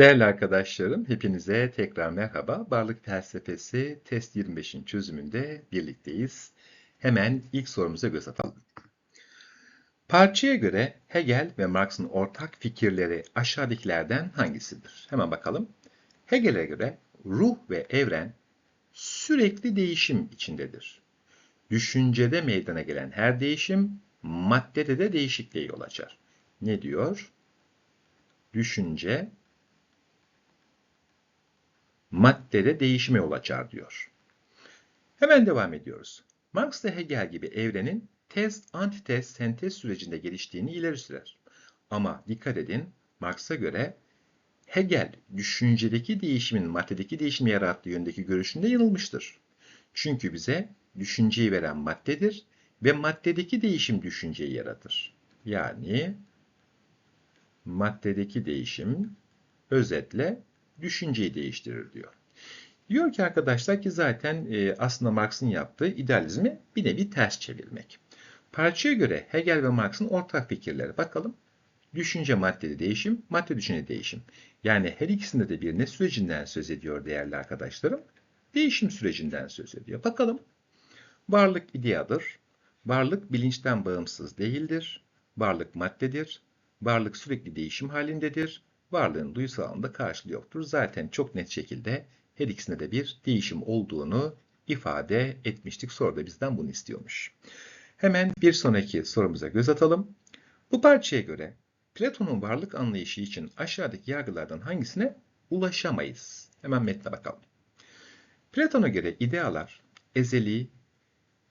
Değerli arkadaşlarım, hepinize tekrar merhaba. Varlık felsefesi test 25'in çözümünde birlikteyiz. Hemen ilk sorumuza göz atalım. Parçaya göre Hegel ve Marx'ın ortak fikirleri aşağıdakilerden hangisidir? Hemen bakalım. Hegel'e göre ruh ve evren sürekli değişim içindedir. Düşüncede meydana gelen her değişim maddede de değişikliğe yol açar. Ne diyor? Düşünce maddede değişime yol açar diyor. Hemen devam ediyoruz. Marx da Hegel gibi evrenin tez, antitez, sentez sürecinde geliştiğini ileri sürer. Ama dikkat edin, Marx'a göre Hegel düşüncedeki değişimin maddedeki değişimi yarattığı yöndeki görüşünde yanılmıştır. Çünkü bize düşünceyi veren maddedir ve maddedeki değişim düşünceyi yaratır. Yani maddedeki değişim özetle düşünceyi değiştirir diyor. Diyor ki arkadaşlar ki zaten e, aslında Marx'ın yaptığı idealizmi bir nevi ters çevirmek. Parçaya göre Hegel ve Marx'ın ortak fikirleri bakalım. Düşünce maddede değişim, madde düşünce değişim. Yani her ikisinde de bir ne sürecinden söz ediyor değerli arkadaşlarım? Değişim sürecinden söz ediyor. Bakalım. Varlık ideadır. Varlık bilinçten bağımsız değildir. Varlık maddedir. Varlık sürekli değişim halindedir varlığın duysal anlamda karşılığı yoktur. Zaten çok net şekilde her ikisinde de bir değişim olduğunu ifade etmiştik. Soruda bizden bunu istiyormuş. Hemen bir sonraki sorumuza göz atalım. Bu parçaya göre Platon'un varlık anlayışı için aşağıdaki yargılardan hangisine ulaşamayız? Hemen metne bakalım. Platon'a göre idealar ezeli,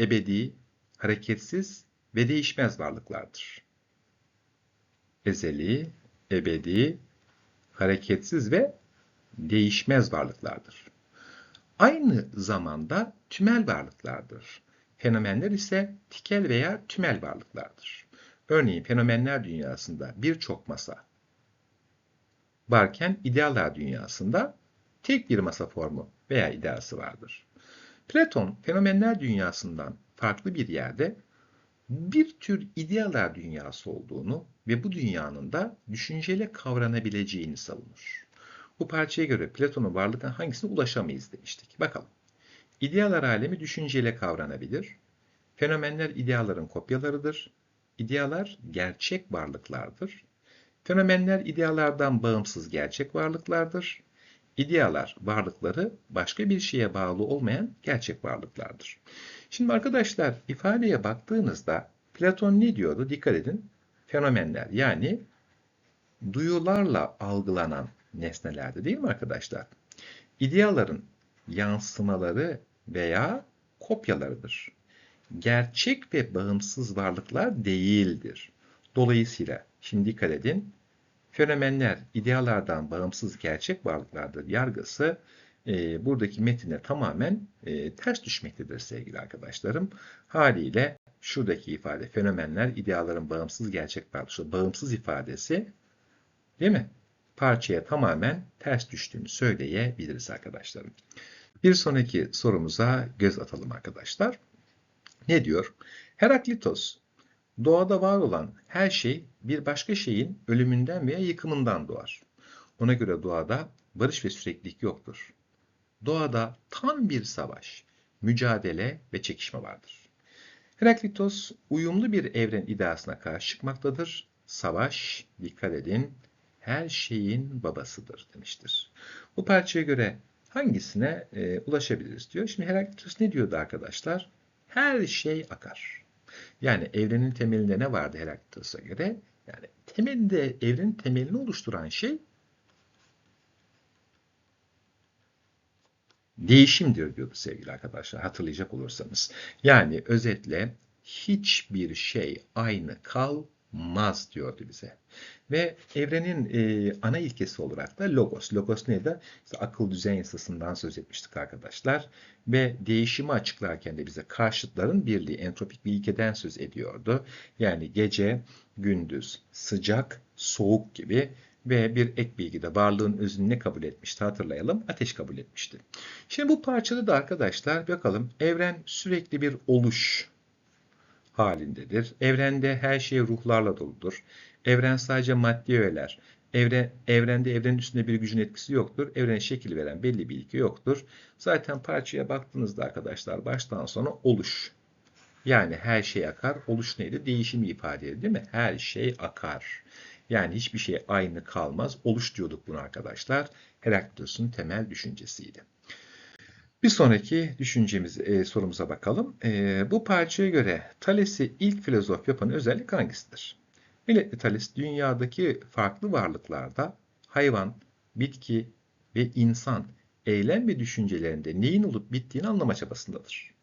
ebedi, hareketsiz ve değişmez varlıklardır. Ezeli, ebedi, hareketsiz ve değişmez varlıklardır. Aynı zamanda tümel varlıklardır. Fenomenler ise tikel veya tümel varlıklardır. Örneğin fenomenler dünyasında birçok masa varken idealar dünyasında tek bir masa formu veya ideası vardır. Platon fenomenler dünyasından farklı bir yerde bir tür idealar dünyası olduğunu ve bu dünyanın da düşünceyle kavranabileceğini savunur. Bu parçaya göre Platon'un varlıktan hangisine ulaşamayız demiştik. Bakalım. İdealar alemi düşünceyle kavranabilir. Fenomenler ideaların kopyalarıdır. İdealar gerçek varlıklardır. Fenomenler idealardan bağımsız gerçek varlıklardır. İdealar varlıkları başka bir şeye bağlı olmayan gerçek varlıklardır. Şimdi arkadaşlar ifadeye baktığınızda Platon ne diyordu? Dikkat edin. Fenomenler yani duyularla algılanan nesnelerdi değil mi arkadaşlar? İdeaların yansımaları veya kopyalarıdır. Gerçek ve bağımsız varlıklar değildir. Dolayısıyla şimdi dikkat edin. Fenomenler idealardan bağımsız gerçek varlıklardır yargısı e, buradaki metine tamamen e, ters düşmektedir sevgili arkadaşlarım. Haliyle şuradaki ifade fenomenler ideaların bağımsız gerçek varlığı, bağımsız ifadesi değil mi? Parçaya tamamen ters düştüğünü söyleyebiliriz arkadaşlarım. Bir sonraki sorumuza göz atalım arkadaşlar. Ne diyor? Heraklitos, doğada var olan her şey bir başka şeyin ölümünden veya yıkımından doğar. Ona göre doğada barış ve süreklilik yoktur. Doğada tam bir savaş, mücadele ve çekişme vardır. Heraklitos uyumlu bir evren ideasına karşı çıkmaktadır. Savaş, dikkat edin, her şeyin babasıdır demiştir. Bu parçaya göre hangisine e, ulaşabiliriz diyor. Şimdi Heraklitos ne diyordu arkadaşlar? Her şey akar. Yani evrenin temelinde ne vardı Heraklitos'a göre? Yani temelinde evrenin temelini oluşturan şey değişimdir diyordu sevgili arkadaşlar hatırlayacak olursanız. Yani özetle hiçbir şey aynı kalmaz diyordu bize. Ve evrenin e, ana ilkesi olarak da logos. Logos neydi? İşte akıl düzen yasasından söz etmiştik arkadaşlar. Ve değişimi açıklarken de bize karşıtların birliği, entropik bir ilkeden söz ediyordu. Yani gece, gündüz, sıcak, soğuk gibi ve bir ek bilgi de varlığın özünü ne kabul etmişti hatırlayalım. Ateş kabul etmişti. Şimdi bu parçada da arkadaşlar bakalım evren sürekli bir oluş halindedir. Evrende her şey ruhlarla doludur. Evren sadece maddi öğeler Evren, evrende evrenin üstünde bir gücün etkisi yoktur. Evrene şekil veren belli bir ilke yoktur. Zaten parçaya baktığınızda arkadaşlar baştan sona oluş. Yani her şey akar. Oluş neydi? Değişimi ifade ediyor değil mi? Her şey akar. Yani hiçbir şey aynı kalmaz. Oluş diyorduk bunu arkadaşlar. Heraklitos'un temel düşüncesiydi. Bir sonraki düşüncemiz, e, sorumuza bakalım. E, bu parçaya göre Thales'i ilk filozof yapan özellik hangisidir? Milletli Thales dünyadaki farklı varlıklarda hayvan, bitki ve insan eylem ve düşüncelerinde neyin olup bittiğini anlama çabasındadır.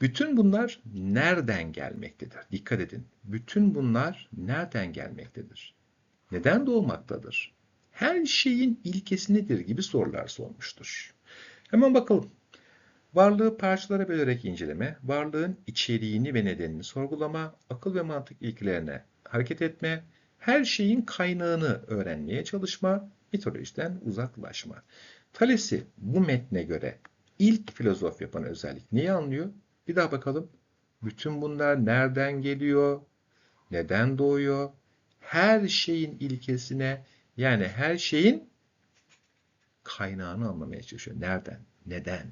Bütün bunlar nereden gelmektedir? Dikkat edin. Bütün bunlar nereden gelmektedir? Neden doğmaktadır? Her şeyin ilkesi nedir gibi sorular sormuştur. Hemen bakalım. Varlığı parçalara bölerek inceleme, varlığın içeriğini ve nedenini sorgulama, akıl ve mantık ilkelerine hareket etme, her şeyin kaynağını öğrenmeye çalışma, mitolojiden uzaklaşma. Thales'i bu metne göre ilk filozof yapan özellik neyi anlıyor? Bir daha bakalım. Bütün bunlar nereden geliyor? Neden doğuyor? Her şeyin ilkesine yani her şeyin kaynağını anlamaya çalışıyor. Nereden? Neden?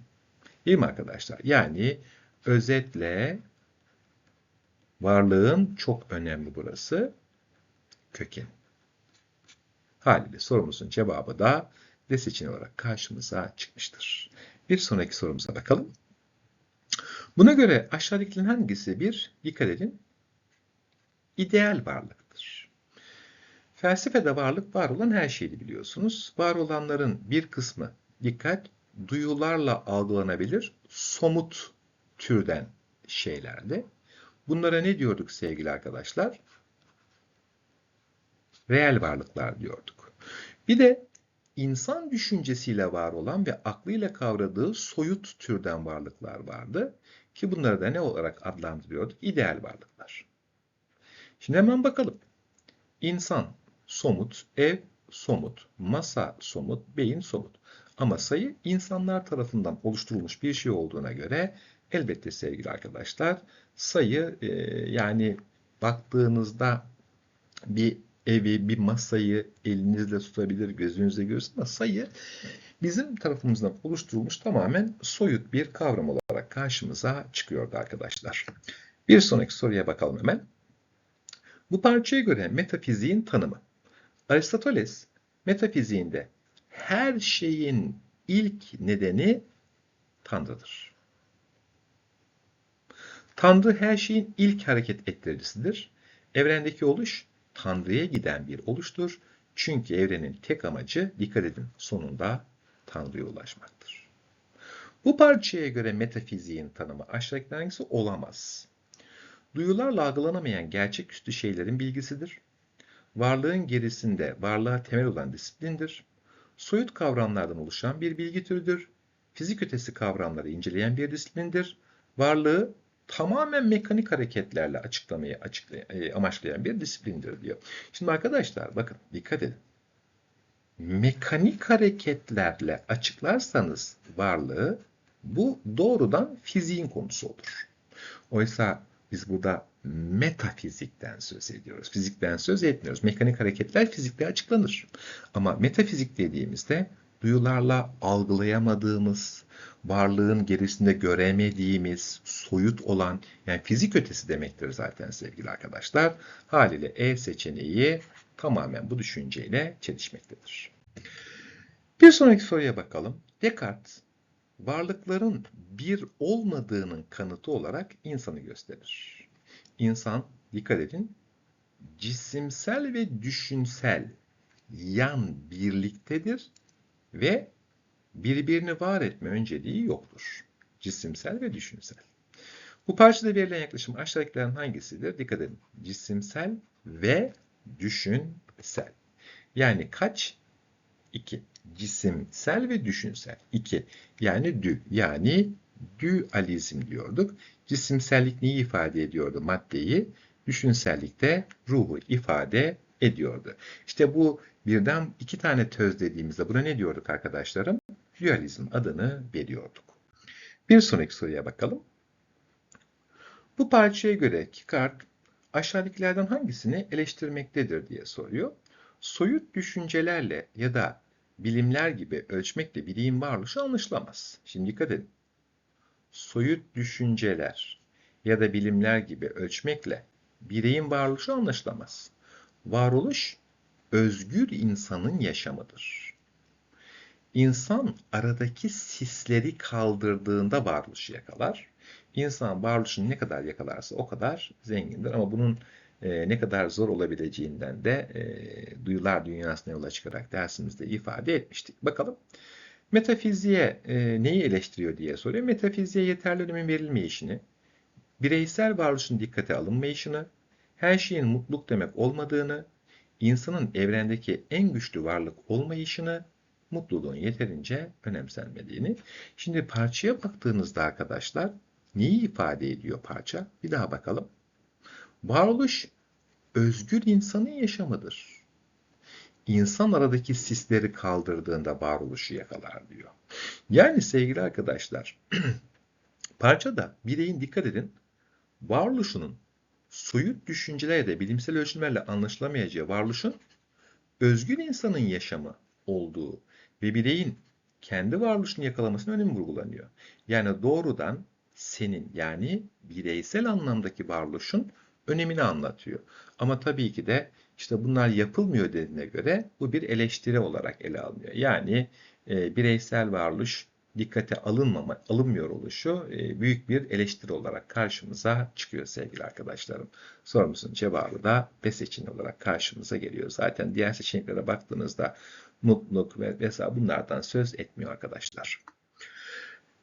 Değil mi arkadaşlar? Yani özetle varlığın çok önemli burası köken. Haliyle sorumuzun cevabı da D seçeneği olarak karşımıza çıkmıştır. Bir sonraki sorumuza bakalım. Buna göre aşağıdakilerin hangisi bir, dikkat edin, ideal varlıktır. Felsefede varlık var olan her şeydi biliyorsunuz. Var olanların bir kısmı, dikkat, duyularla algılanabilir, somut türden şeylerdi. Bunlara ne diyorduk sevgili arkadaşlar? Reel varlıklar diyorduk. Bir de insan düşüncesiyle var olan ve aklıyla kavradığı soyut türden varlıklar vardı. Ki bunları da ne olarak adlandırıyorduk? İdeal varlıklar. Şimdi hemen bakalım. İnsan somut, ev somut, masa somut, beyin somut. Ama sayı insanlar tarafından oluşturulmuş bir şey olduğuna göre elbette sevgili arkadaşlar sayı e, yani baktığınızda bir evi, bir masayı elinizle tutabilir, gözünüzle görürsünüz ama sayı bizim tarafımızdan oluşturulmuş tamamen soyut bir kavram olarak karşımıza çıkıyordu arkadaşlar. Bir sonraki soruya bakalım hemen. Bu parçaya göre metafiziğin tanımı. Aristoteles metafiziğinde her şeyin ilk nedeni Tanrı'dır. Tanrı her şeyin ilk hareket ettiricisidir. Evrendeki oluş Tanrı'ya giden bir oluştur. Çünkü evrenin tek amacı, dikkat edin, sonunda Tanrı'ya ulaşmaktır. Bu parçaya göre metafiziğin tanımı aşağıdakilerden hangisi olamaz? Duyularla algılanamayan gerçeküstü şeylerin bilgisidir. Varlığın gerisinde varlığa temel olan disiplindir. Soyut kavramlardan oluşan bir bilgi türüdür. Fizik ötesi kavramları inceleyen bir disiplindir. Varlığı tamamen mekanik hareketlerle açıklamayı e, amaçlayan bir disiplindir diyor. Şimdi arkadaşlar bakın dikkat edin. Mekanik hareketlerle açıklarsanız varlığı bu doğrudan fiziğin konusu olur. Oysa biz burada metafizikten söz ediyoruz. Fizikten söz etmiyoruz. Mekanik hareketler fizikle açıklanır. Ama metafizik dediğimizde duyularla algılayamadığımız, varlığın gerisinde göremediğimiz, soyut olan, yani fizik ötesi demektir zaten sevgili arkadaşlar. Haliyle E seçeneği tamamen bu düşünceyle çelişmektedir. Bir sonraki soruya bakalım. Descartes, varlıkların bir olmadığının kanıtı olarak insanı gösterir. İnsan, dikkat edin, cisimsel ve düşünsel yan birliktedir ve birbirini var etme önceliği yoktur. Cisimsel ve düşünsel. Bu parçada verilen yaklaşım aşağıdakilerin hangisidir? Dikkat edin. Cisimsel ve düşünsel. Yani kaç? 2. Cisimsel ve düşünsel. 2. Yani dü. Yani dualizm diyorduk. Cisimsellik neyi ifade ediyordu? Maddeyi. Düşünsellik de ruhu ifade ediyordu. İşte bu birden iki tane töz dediğimizde buna ne diyorduk arkadaşlarım? Dualizm adını veriyorduk. Bir sonraki soruya bakalım. Bu parçaya göre Kikart aşağıdakilerden hangisini eleştirmektedir diye soruyor. soyut düşüncelerle ya da bilimler gibi ölçmekle bireyin varoluşu anlaşılamaz. Şimdi dikkat edin. Soyut düşünceler ya da bilimler gibi ölçmekle bireyin varoluşu anlaşılamaz. Varoluş özgür insanın yaşamıdır. İnsan aradaki sisleri kaldırdığında varoluşu yakalar. İnsan varoluşunu ne kadar yakalarsa o kadar zengindir. Ama bunun e, ne kadar zor olabileceğinden de e, duyular dünyasına yola çıkarak dersimizde ifade etmiştik. Bakalım metafiziğe e, neyi eleştiriyor diye soruyor. Metafiziğe yeterli önemin verilmeyişini, bireysel varoluşun dikkate alınmayışını, her şeyin mutluluk demek olmadığını, insanın evrendeki en güçlü varlık olmayışını, mutluluğun yeterince önemsenmediğini. Şimdi parçaya baktığınızda arkadaşlar neyi ifade ediyor parça? Bir daha bakalım. Varoluş özgür insanın yaşamıdır. İnsan aradaki sisleri kaldırdığında varoluşu yakalar diyor. Yani sevgili arkadaşlar, parçada bireyin dikkat edin, varoluşunun soyut düşüncelerle de bilimsel ölçümlerle anlaşılamayacağı varoluşun özgür insanın yaşamı olduğu ve bireyin kendi varoluşunu yakalamasının önemi vurgulanıyor. Yani doğrudan senin yani bireysel anlamdaki varoluşun önemini anlatıyor. Ama tabii ki de işte bunlar yapılmıyor dediğine göre bu bir eleştiri olarak ele alınıyor. Yani e, bireysel varoluş dikkate alınmama, alınmıyor oluşu e, büyük bir eleştiri olarak karşımıza çıkıyor sevgili arkadaşlarım. Sorumuzun cevabı da B seçeneği olarak karşımıza geliyor. Zaten diğer seçeneklere baktığınızda mutluluk ve vesaire bunlardan söz etmiyor arkadaşlar.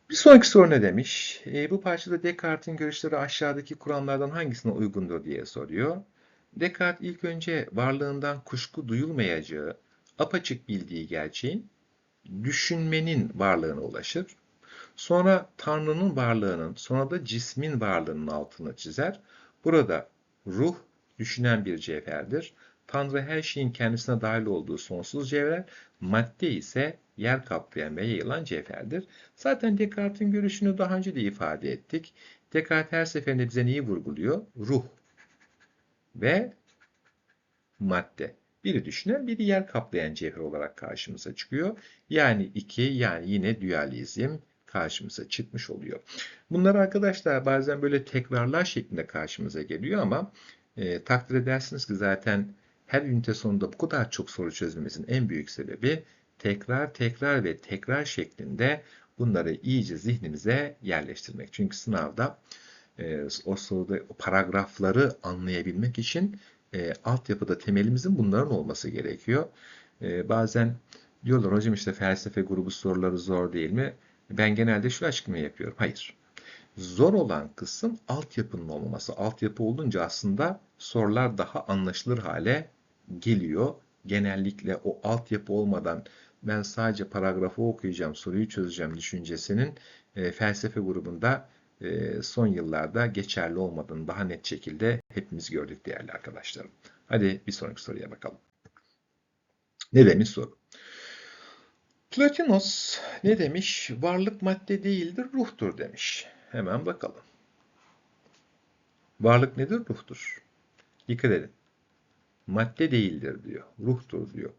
Bir sonraki soru ne demiş? E, bu parçada Descartes'in görüşleri aşağıdaki kuramlardan hangisine uygundur diye soruyor. Descartes ilk önce varlığından kuşku duyulmayacağı, apaçık bildiği gerçeğin düşünmenin varlığına ulaşır. Sonra Tanrı'nın varlığının, sonra da cismin varlığının altını çizer. Burada ruh düşünen bir cevherdir. Tanrı her şeyin kendisine dahil olduğu sonsuz cevher, madde ise yer kaplayan ve yayılan cevherdir. Zaten Descartes'in görüşünü daha önce de ifade ettik. Descartes her seferinde bize neyi vurguluyor? Ruh ve madde. Biri düşünen, biri yer kaplayan cevher olarak karşımıza çıkıyor. Yani iki, yani yine dualizm karşımıza çıkmış oluyor. Bunlar arkadaşlar bazen böyle tekrarlar şeklinde karşımıza geliyor ama e, takdir edersiniz ki zaten her ünite sonunda bu kadar çok soru çözmemizin en büyük sebebi tekrar tekrar ve tekrar şeklinde bunları iyice zihnimize yerleştirmek. Çünkü sınavda e, o soruda o paragrafları anlayabilmek için e, altyapıda temelimizin bunların olması gerekiyor. E, bazen diyorlar hocam işte felsefe grubu soruları zor değil mi? Ben genelde şu açıklamayı yapıyorum. Hayır. Zor olan kısım altyapının olmaması. Altyapı olunca aslında sorular daha anlaşılır hale geliyor. Genellikle o altyapı olmadan ben sadece paragrafı okuyacağım, soruyu çözeceğim düşüncesinin e, felsefe grubunda son yıllarda geçerli olmadığını daha net şekilde hepimiz gördük değerli arkadaşlarım. Hadi bir sonraki soruya bakalım. Ne demiş soru? Platinos ne demiş? Varlık madde değildir, ruhtur demiş. Hemen bakalım. Varlık nedir? Ruhtur. Dikkat edin. Madde değildir diyor, ruhtur diyor.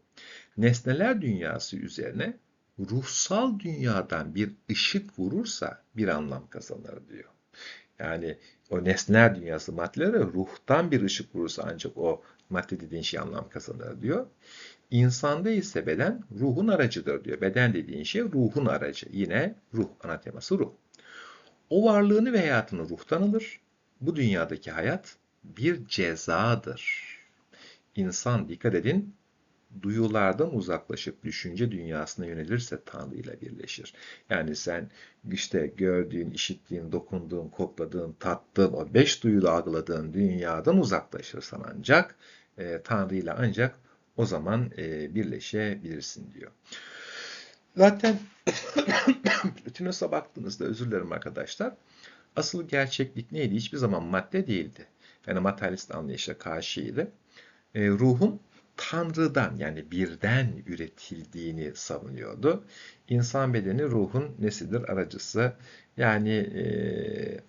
Nesneler dünyası üzerine ruhsal dünyadan bir ışık vurursa bir anlam kazanır diyor. Yani o nesneler dünyası maddelere ruhtan bir ışık vurursa ancak o madde dediğin şey anlam kazanır diyor. İnsanda ise beden ruhun aracıdır diyor. Beden dediğin şey ruhun aracı. Yine ruh, ana teması ruh. O varlığını ve hayatını ruhtan alır. Bu dünyadaki hayat bir cezadır. İnsan dikkat edin duyulardan uzaklaşıp düşünce dünyasına yönelirse Tanrı ile birleşir. Yani sen işte gördüğün, işittiğin, dokunduğun, kokladığın, tattığın, o beş duyuyla algıladığın dünyadan uzaklaşırsan ancak e, Tanrı ile ancak o zaman e, birleşebilirsin diyor. Zaten Tünos'a baktığınızda özür dilerim arkadaşlar. Asıl gerçeklik neydi? Hiçbir zaman madde değildi. Yani materyalist anlayışa karşıydı. E, ruhun Tanrı'dan yani birden üretildiğini savunuyordu. İnsan bedeni ruhun nesidir? Aracısı. Yani e,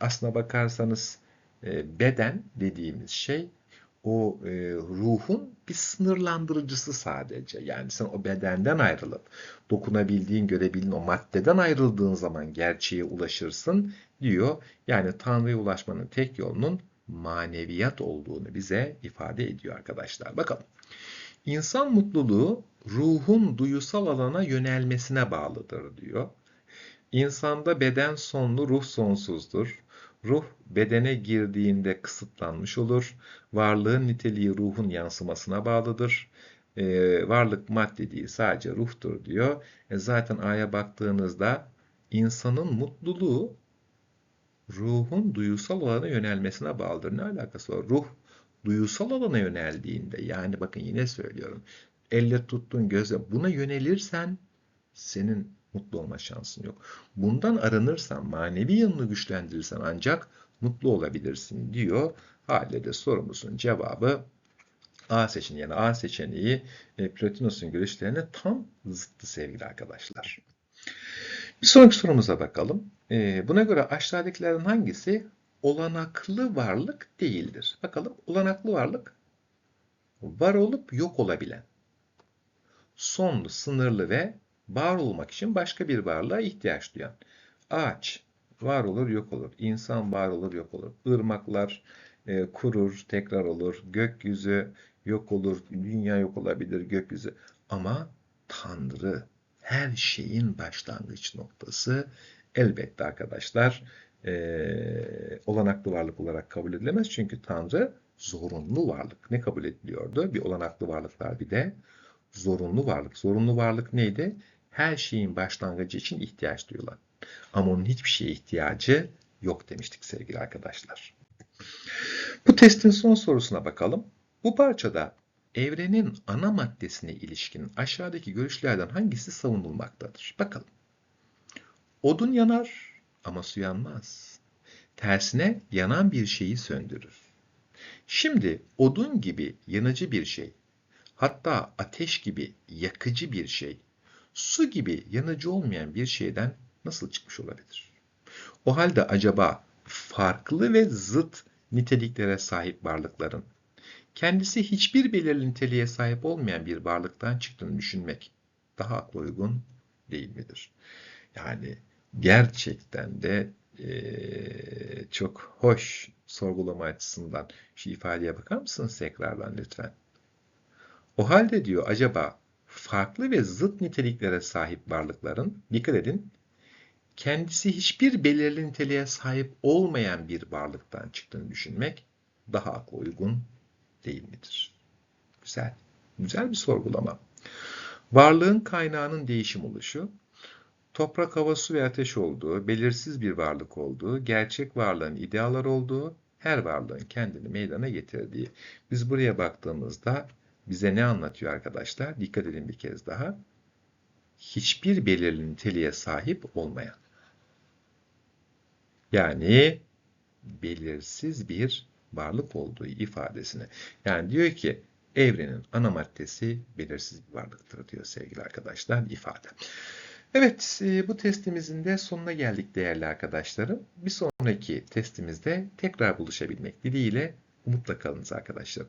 aslına bakarsanız e, beden dediğimiz şey o e, ruhun bir sınırlandırıcısı sadece. Yani sen o bedenden ayrılıp dokunabildiğin, görebildiğin o maddeden ayrıldığın zaman gerçeğe ulaşırsın diyor. Yani Tanrı'ya ulaşmanın tek yolunun maneviyat olduğunu bize ifade ediyor arkadaşlar. Bakalım. İnsan mutluluğu ruhun duyusal alana yönelmesine bağlıdır diyor. İnsanda beden sonlu, ruh sonsuzdur. Ruh bedene girdiğinde kısıtlanmış olur. Varlığın niteliği ruhun yansımasına bağlıdır. Ee, varlık madde değil sadece ruhtur diyor. E zaten aya baktığınızda insanın mutluluğu ruhun duyusal alana yönelmesine bağlıdır. Ne alakası var? Ruh duyusal alana yöneldiğinde yani bakın yine söylüyorum. Elle tuttun göze buna yönelirsen senin mutlu olma şansın yok. Bundan arınırsan, manevi yanını güçlendirirsen ancak mutlu olabilirsin diyor. Halde de sorumuzun cevabı A seçeneği. Yani A seçeneği e, Plotinus'un görüşlerine tam zıttı sevgili arkadaşlar. Bir sonraki sorumuza bakalım. E, buna göre aşağıdakilerin hangisi olanaklı varlık değildir? Bakalım olanaklı varlık var olup yok olabilen, sonlu, sınırlı ve var olmak için başka bir varlığa ihtiyaç duyan. Ağaç var olur, yok olur. İnsan var olur, yok olur. Irmaklar e, kurur, tekrar olur. Gökyüzü yok olur, dünya yok olabilir, gökyüzü. Ama Tanrı her şeyin başlangıç noktası. Elbette arkadaşlar e, olanaklı varlık olarak kabul edilemez. Çünkü Tanrı zorunlu varlık. Ne kabul ediliyordu? Bir olanaklı varlık var bir de zorunlu varlık. Zorunlu varlık neydi? Her şeyin başlangıcı için ihtiyaç duyulan. Ama onun hiçbir şeye ihtiyacı yok demiştik sevgili arkadaşlar. Bu testin son sorusuna bakalım. Bu parçada evrenin ana maddesine ilişkin aşağıdaki görüşlerden hangisi savunulmaktadır? Bakalım. Odun yanar ama su yanmaz. Tersine yanan bir şeyi söndürür. Şimdi odun gibi yanıcı bir şey, hatta ateş gibi yakıcı bir şey, su gibi yanıcı olmayan bir şeyden nasıl çıkmış olabilir? O halde acaba farklı ve zıt niteliklere sahip varlıkların kendisi hiçbir belirli niteliğe sahip olmayan bir varlıktan çıktığını düşünmek daha akla uygun değil midir? Yani gerçekten de e, çok hoş sorgulama açısından şu ifadeye bakar mısınız tekrardan lütfen? O halde diyor acaba farklı ve zıt niteliklere sahip varlıkların, dikkat edin, kendisi hiçbir belirli niteliğe sahip olmayan bir varlıktan çıktığını düşünmek daha akla uygun değil midir? Güzel. Güzel bir sorgulama. Varlığın kaynağının değişim oluşu, toprak, hava, su ve ateş olduğu, belirsiz bir varlık olduğu, gerçek varlığın idealar olduğu, her varlığın kendini meydana getirdiği. Biz buraya baktığımızda bize ne anlatıyor arkadaşlar? Dikkat edin bir kez daha. Hiçbir belirli niteliğe sahip olmayan. Yani belirsiz bir varlık olduğu ifadesine. Yani diyor ki evrenin ana maddesi belirsiz bir varlıktır diyor sevgili arkadaşlar ifade. Evet e, bu testimizin de sonuna geldik değerli arkadaşlarım. Bir sonraki testimizde tekrar buluşabilmek dileğiyle umutla kalınız arkadaşlar.